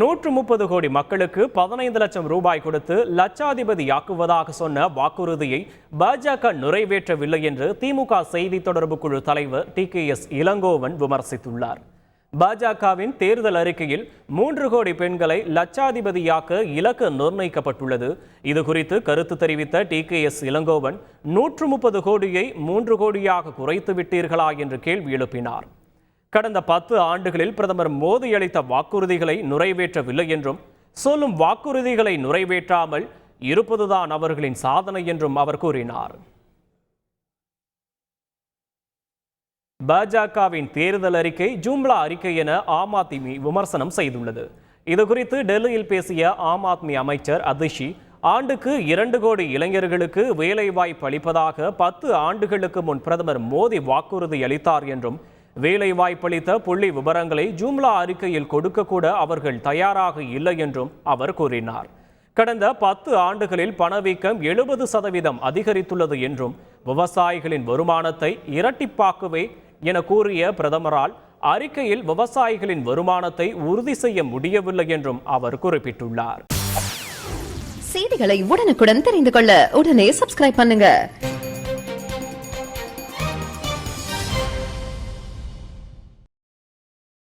நூற்று முப்பது கோடி மக்களுக்கு பதினைந்து லட்சம் ரூபாய் கொடுத்து லட்சாதிபதியாக்குவதாக சொன்ன வாக்குறுதியை பாஜக நிறைவேற்றவில்லை என்று திமுக செய்தி தொடர்பு குழு தலைவர் டி கே எஸ் இளங்கோவன் விமர்சித்துள்ளார். பாஜகவின் தேர்தல் அறிக்கையில் மூன்று கோடி பெண்களை லட்சாதிபதியாக்க இலக்கு நிர்ணயிக்கப்பட்டுள்ளது. இது குறித்து கருத்து தெரிவித்த டி கே எஸ் இளங்கோவன் நூற்று முப்பது கோடியை மூன்று கோடியாக குறைத்து விட்டீர்களா என்று கேள்வி எழுப்பினார். கடந்த பத்து ஆண்டுகளில் பிரதமர் மோடி அளித்த வாக்குறுதிகளை நிறைவேற்றவில்லை என்றும் சொல்லும் வாக்குறுதிகளை நிறைவேற்றாமல் இருப்பதுதான் அவர்களின் சாதனை என்றும் அவர் கூறினார். பாஜகவின் தேர்தல் அறிக்கை ஜூம்லா அறிக்கை என ஆம் ஆத்மி விமர்சனம் செய்துள்ளது. இதுகுறித்து டெல்லியில் பேசிய ஆம் ஆத்மி அமைச்சர் அதிஷி ஆண்டுக்கு இரண்டு கோடி இளைஞர்களுக்கு வேலைவாய்ப்பு அளிப்பதாக பத்து ஆண்டுகளுக்கு முன் பிரதமர் மோடி வாக்குறுதி அளித்தார் என்றும் வேலைவாய்ப்பளித்த புள்ளி விவரங்களை ஜூம்லா அறிக்கையில் கொடுக்கக்கூட அவர்கள் தயாராக இல்லை என்றும் அவர் கூறினார். கடந்த பத்து ஆண்டுகளில் பணவீக்கம் எழுபது சதவீதம் அதிகரித்துள்ளது என்றும் விவசாயிகளின் வருமானத்தை இரட்டிப்பாக்குவே என கூறிய பிரதமரால் அறிக்கையில் விவசாயிகளின் வருமானத்தை உறுதி செய்ய முடியவில்லை என்றும் அவர் குறிப்பிட்டுள்ளார். செய்திகளை உடனுக்குடன் தெரிந்து கொள்ள உடனே சப்ஸ்கிரைப் பண்ணுங்க.